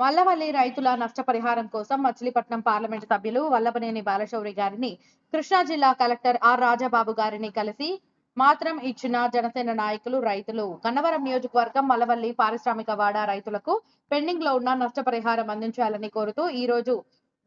వల్లవల్లి రైతుల నష్టపరిహారం కోసం మచిలీపట్నం పార్లమెంటు సభ్యులు వల్లభనేని బాలశౌరి గారిని కృష్ణా జిల్లా కలెక్టర్ ఆర్ రాజాబాబు గారిని కలిసి మాత్రం ఇచ్చిన జనసేన నాయకులు రైతులు. గన్నవరం నియోజకవర్గం మల్లవల్లి పారిశ్రామిక వాడ రైతులకు పెండింగ్లో ఉన్న నష్టపరిహారం అందించాలని కోరుతూ ఈ రోజు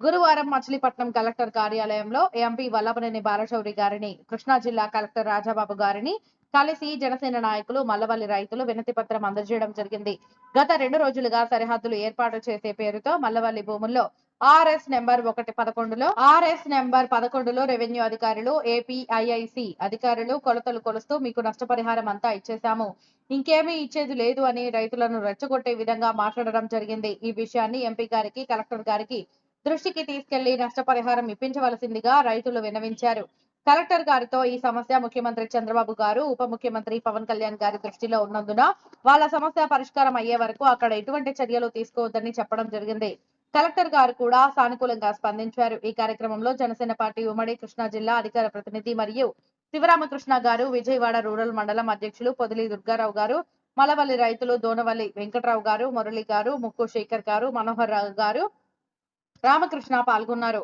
గురువారం మచిలీపట్నం కలెక్టర్ కార్యాలయంలో ఎంపీ వల్లభనేని బాలశౌరి గారిని కృష్ణా జిల్లా కలెక్టర్ రాజాబాబు గారిని కలిసి జనసేన నాయకులు మల్లవల్లి రైతులు వినతి పత్రం అందజేయడం జరిగింది. గత రెండు రోజులుగా సరిహద్దులు ఏర్పాటు చేసే పేరుతో మల్లవల్లి భూముల్లో ఆర్ఎస్ నెంబర్ ఒకటి పదకొండులో ఆర్ఎస్ నెంబర్ పదకొండులో రెవెన్యూ అధికారులు ఏపీఐఐసి అధికారులు కొలతలు కొలుస్తూ మీకు నష్టపరిహారం అంతా ఇచ్చేశాము. ఇంకేమీ ఇచ్చేది లేదు అని రైతులను రెచ్చగొట్టే విధంగా మాట్లాడడం జరిగింది. ఈ విషయాన్ని ఎంపీ గారికి కలెక్టర్ గారికి దృష్టికి తీసుకెళ్ళి నష్టపరిహారం ఇప్పించవలసిందిగా రైతులు విన్నవించారు. కలెక్టర్ గారితో ఈ సమస్య ముఖ్యమంత్రి చంద్రబాబు గారు ఉప ముఖ్యమంత్రి పవన్ కళ్యాణ్ గారి దృష్టిలో ఉన్నందున వాళ్ళ సమస్య పరిష్కారం అయ్యే వరకు అక్కడ ఎటువంటి చర్యలు తీసుకోవద్దని చెప్పడం జరిగింది. కలెక్టర్ గారు కూడా సానుకూలంగా స్పందించారు. ఈ కార్యక్రమంలో జనసేన పార్టీ ఉమ్మడి కృష్ణా జిల్లా అధికార ప్రతినిధి మరియు శివరామకృష్ణ గారు విజయవాడ రూరల్ మండలం అధ్యక్షులు పొదిలి దుర్గారావు గారు మలవల్లి రైతులు దోనవల్లి వెంకట్రావు గారు మురళి గారు ముక్కు శేఖర్ గారు మనోహర్ రావు గారు రామకృష్ణ పాల్గొన్నారు.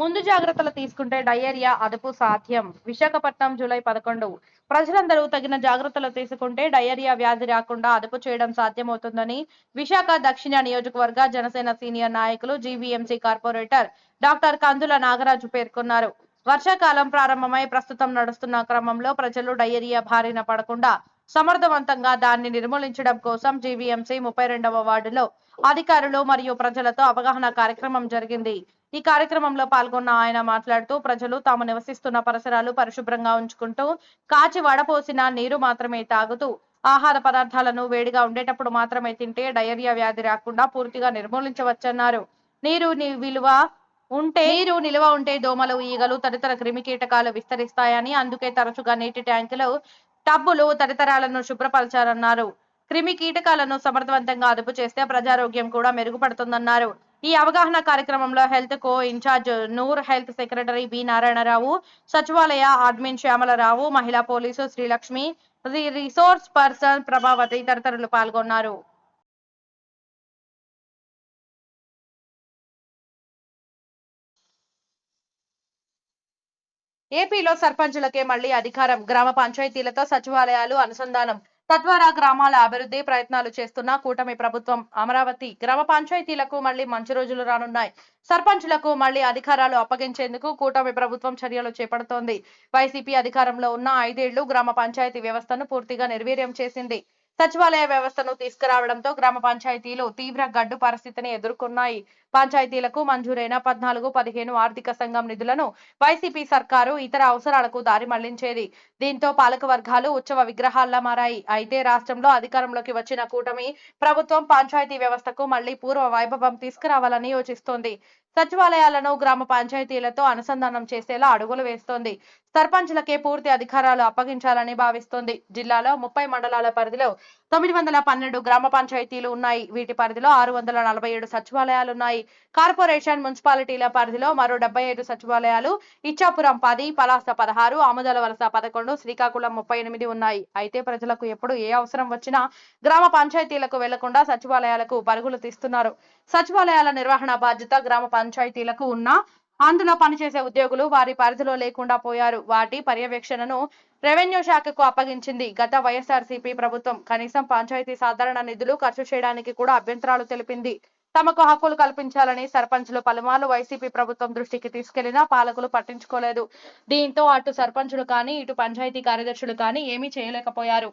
ముందు జాగ్రత్తలు తీసుకుంటే డయేరియా అదుపు సాధ్యం. విశాఖపట్నం జూలై పదకొండు. ప్రజలందరూ తగిన జాగ్రత్తలు తీసుకుంటే డయేరియా వ్యాధి రాకుండా అదుపు చేయడం సాధ్యమవుతుందని విశాఖ దక్షిణ నియోజకవర్గ జనసేన సీనియర్ నాయకులు GVMC corporator doctor Kandula Nagaraju పేర్కొన్నారు. వర్షాకాలం ప్రారంభమై ప్రస్తుతం నడుస్తున్న క్రమంలో ప్రజలు డయేరియా బారిన పడకుండా సమర్థవంతంగా దాన్ని నిర్మూలించడం కోసం జీవీఎంసీ ముప్పై రెండవ వార్డులో అధికారులు మరియు ప్రజలతో అవగాహన కార్యక్రమం జరిగింది. ఈ కార్యక్రమంలో పాల్గొన్న ఆయన మాట్లాడుతూ ప్రజలు తాము నివసిస్తున్న పరిసరాలు పరిశుభ్రంగా ఉంచుకుంటూ కాచి వడపోసిన నీరు మాత్రమే తాగుతూ ఆహార పదార్థాలను వేడిగా ఉండేటప్పుడు మాత్రమే తింటే డయేరియా వ్యాధి రాకుండా పూర్తిగా నిర్మూలించవచ్చన్నారు. నీరు విలువ ఉంటే నీరు నిల్వ ఉంటే దోమలు ఈగలు తదితర క్రిమి కీటకాలు విస్తరిస్తాయని అందుకే తరచుగా నీటి ట్యాంకులు టబ్బులు తదితరాలను శుభ్రపరచాలన్నారు. క్రిమి కీటకాలను సమర్థవంతంగా అదుపు చేస్తే ప్రజారోగ్యం కూడా మెరుగుపడుతుందన్నారు. ఈ అవగాహన కార్యక్రమంలో health co in charge Noor health secretary B Narayanarao సచివాలయ అడ్మిన్ శ్యామలరావు మహిళా police Srilakshmi resource person Prabhavathi తదితరులు పాల్గొన్నారు. ఏపీలో సర్పంచులకే మళ్ళీ అధికారం గ్రామ పంచాయతీలతో సచివాలయాలు అనుసంధానం. తద్వారా గ్రామాల అభివృద్ధి ప్రయత్నాలు చేస్తున్న కూటమి ప్రభుత్వం అమరావతి గ్రామ పంచాయతీలకు మళ్ళీ మంచి రోజులు రానున్నాయి. సర్పంచులకు మళ్ళీ అధికారాలు అప్పగించేందుకు కూటమి ప్రభుత్వం చర్యలు చేపడుతోంది. వైసీపీ అధికారంలో ఉన్న ఐదేళ్ళు గ్రామ పంచాయతీ వ్యవస్థను పూర్తిగా నిర్వీర్యం చేసింది. సచివాలయ వ్యవస్థను తీసుకురావడంతో గ్రామ పంచాయతీలు తీవ్ర గడ్డు పరిస్థితిని ఎదుర్కొన్నాయి. పంచాయతీలకు మంజూరైన పద్నాలుగు పదిహేను ఆర్థిక సంఘం నిధులను వైసీపీ సర్కారు ఇతర అవసరాలకు దారి మళ్ళించేది. దీంతో పాలక వర్గాలు ఉత్సవ విగ్రహాల్లా మారాయి. అయితే రాష్ట్రంలో అధికారంలోకి వచ్చిన కూటమి ప్రభుత్వం పంచాయతీ వ్యవస్థకు మళ్ళీ పూర్వ వైభవం తీసుకురావాలని యోచిస్తోంది. సచివాలయాలను గ్రామ పంచాయతీలతో అనుసంధానం చేసేలా అడుగులు వేస్తోంది. సర్పంచులకే పూర్తి అధికారాలు అప్పగించాలని భావిస్తోంది. జిల్లాలో ముప్పై మండలాల పరిధిలో తొమ్మిది వందల పన్నెండు గ్రామ పంచాయతీలు ఉన్నాయి. వీటి పరిధిలో ఆరు వందల నలభై ఏడు సచివాలయాలు ఉన్నాయి కార్పొరేషన్ మున్సిపాలిటీల పరిధిలో మరో డెబ్బై ఐదు సచివాలయాలు ఇచ్చాపురం పది పలాస పదహారు ఆముదల వలస పదకొండు శ్రీకాకుళం ముప్పై ఎనిమిది ఉన్నాయి. అయితే ప్రజలకు ఎప్పుడు ఏ అవసరం వచ్చినా గ్రామ పంచాయతీలకు వెళ్ళకుండా సచివాలయాలకు పరుగులు తీస్తున్నారు. సచివాలయాల నిర్వహణ బాధ్యత గ్రామ పంచాయతీలకు ఉన్నా అందులో పనిచేసే ఉద్యోగులు వారి పరిధిలో లేకుండా పోయారు. వాటి పర్యవేక్షణను రెవెన్యూ శాఖకు అప్పగించింది. గత వైఎస్ఆర్సీపీ ప్రభుత్వం కనీసం పంచాయతీ సాధారణ నిధులు ఖర్చు చేయడానికి కూడా అభ్యంతరాలు తెలిపింది. తమకు హక్కులు కల్పించాలని సర్పంచులు పలుమార్లు వైసీపీ ప్రభుత్వం దృష్టికి తీసుకెళ్ళినా పాలకులు పట్టించుకోలేదు. దీంతో అటు సర్పంచులు కానీ ఇటు పంచాయతీ కార్యదర్శులు కానీ ఏమీ చేయలేకపోయారు.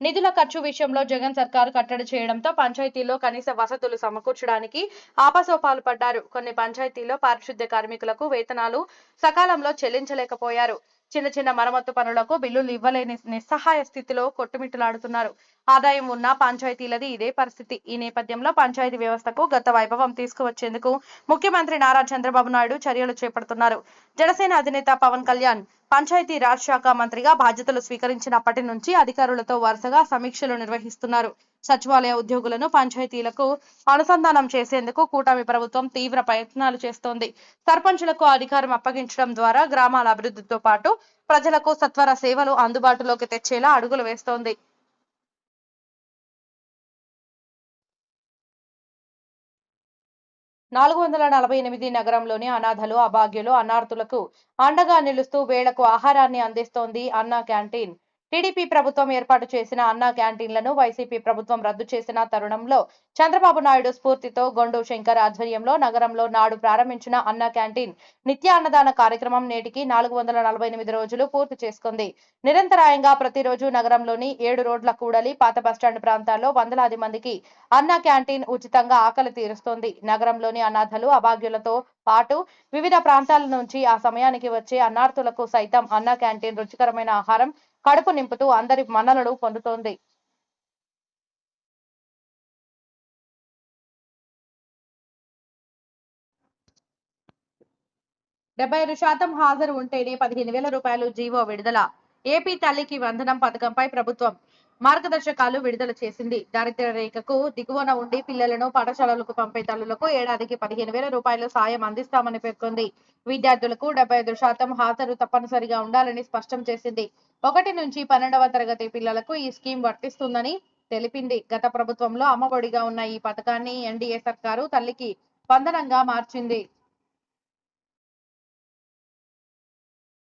నిధుల ఖర్చు విషయంలో జగన్ సర్కారు కట్టడి చేయడంతో పంచాయతీలో కనీస వసతులు సమకూర్చడానికి ఆపసోపాలు పడ్డారు. కొన్ని పంచాయతీల్లో పారిశుద్ధ్య కార్మికులకు వేతనాలు సకాలంలో చెల్లించలేకపోయారు. చిన్న చిన్న మరమ్మతు పనులకు బిల్లులు ఇవ్వలేని నిస్సహాయ స్థితిలో కొట్టుమిట్టులాడుతున్నారు. ఆదాయం ఉన్న పంచాయతీలది ఇదే పరిస్థితి. ఈ నేపథ్యంలో పంచాయతీ వ్యవస్థకు గత వైభవం తీసుకువచ్చేందుకు ముఖ్యమంత్రి నారా చంద్రబాబు నాయుడు చర్యలు చేపడుతున్నారు. జనసేన అధినేత పవన్ కళ్యాణ్ పంచాయతీ రాజ్ శాఖ మంత్రిగా బాధ్యతలు స్వీకరించినప్పటి నుంచి అధికారులతో వరుసగా సమీక్షలు నిర్వహిస్తున్నారు. సచివాలయ ఉద్యోగులను పంచాయతీలకు అనుసంధానం చేసేందుకు కూటమి ప్రభుత్వం తీవ్ర ప్రయత్నాలు చేస్తోంది. సర్పంచులకు అధికారం అప్పగించడం ద్వారా గ్రామాల అభివృద్ధితో పాటు ప్రజలకు సత్వర సేవలు అందుబాటులోకి తెచ్చేలా అడుగులు వేస్తోంది. నాలుగు వందల నలభై ఎనిమిది నగరంలోని అనాథలు అభాగ్యులు అనార్థులకు అండగా నిలుస్తూ వేళకు ఆహారాన్ని అందిస్తోంది అన్నా క్యాంటీన్. టీడీపీ ప్రభుత్వం ఏర్పాటు చేసిన అన్నా క్యాంటీన్లను వైసీపీ ప్రభుత్వం రద్దు చేసిన తరుణంలో చంద్రబాబు నాయుడు స్ఫూర్తితో గొండు శంకర్ ఆధ్వర్యంలో నగరంలో నాడు ప్రారంభించిన అన్నా క్యాంటీన్ నిత్య అన్నదాన కార్యక్రమం నేటికి నాలుగు వందల నలభై ఎనిమిది రోజులు పూర్తి చేసుకుంది. నిరంతరాయంగా ప్రతిరోజు నగరంలోని ఏడు రోడ్ల కూడలి పాత బస్టాండ్ ప్రాంతాల్లో వందలాది మందికి అన్నా క్యాంటీన్ ఉచితంగా ఆకలి తీరుస్తోంది. నగరంలోని అనాథలు అభాగ్యులతో పాటు వివిధ ప్రాంతాల నుంచి ఆ సమయానికి వచ్చే అన్నార్థులకు సైతం అన్నా క్యాంటీన్ రుచికరమైన ఆహారం కడుపు నింపుతూ అందరి మన్ననలు పొందుతోంది. డెబ్బై ఐదు శాతం హాజరు ఉంటేనే పదిహేను వేల రూపాయలు జీవో విడుదల. ఏపీ తల్లికి వందనం పథకంపై ప్రభుత్వం మార్గదర్శకాలు విడుదల చేసింది. దారిద్ర్య రేఖకు దిగువన ఉండి పిల్లలను పాఠశాలలకు పంపే తల్లులకు ఏడాదికి పదిహేను వేల రూపాయలు సాయం అందిస్తామని పేర్కొంది. విద్యార్థులకు డెబ్బై ఐదు శాతం హాజరు తప్పనిసరిగా ఉండాలని స్పష్టం చేసింది. ఒకటి నుంచి పన్నెండవ తరగతి పిల్లలకు ఈ స్కీమ్ వర్తిస్తుందని తెలిపింది. గత ప్రభుత్వంలో అమ్మఒడిగా ఉన్న ఈ పథకాన్ని ఎన్డీఏ సర్కారు తల్లికి వందనంగా మార్చింది.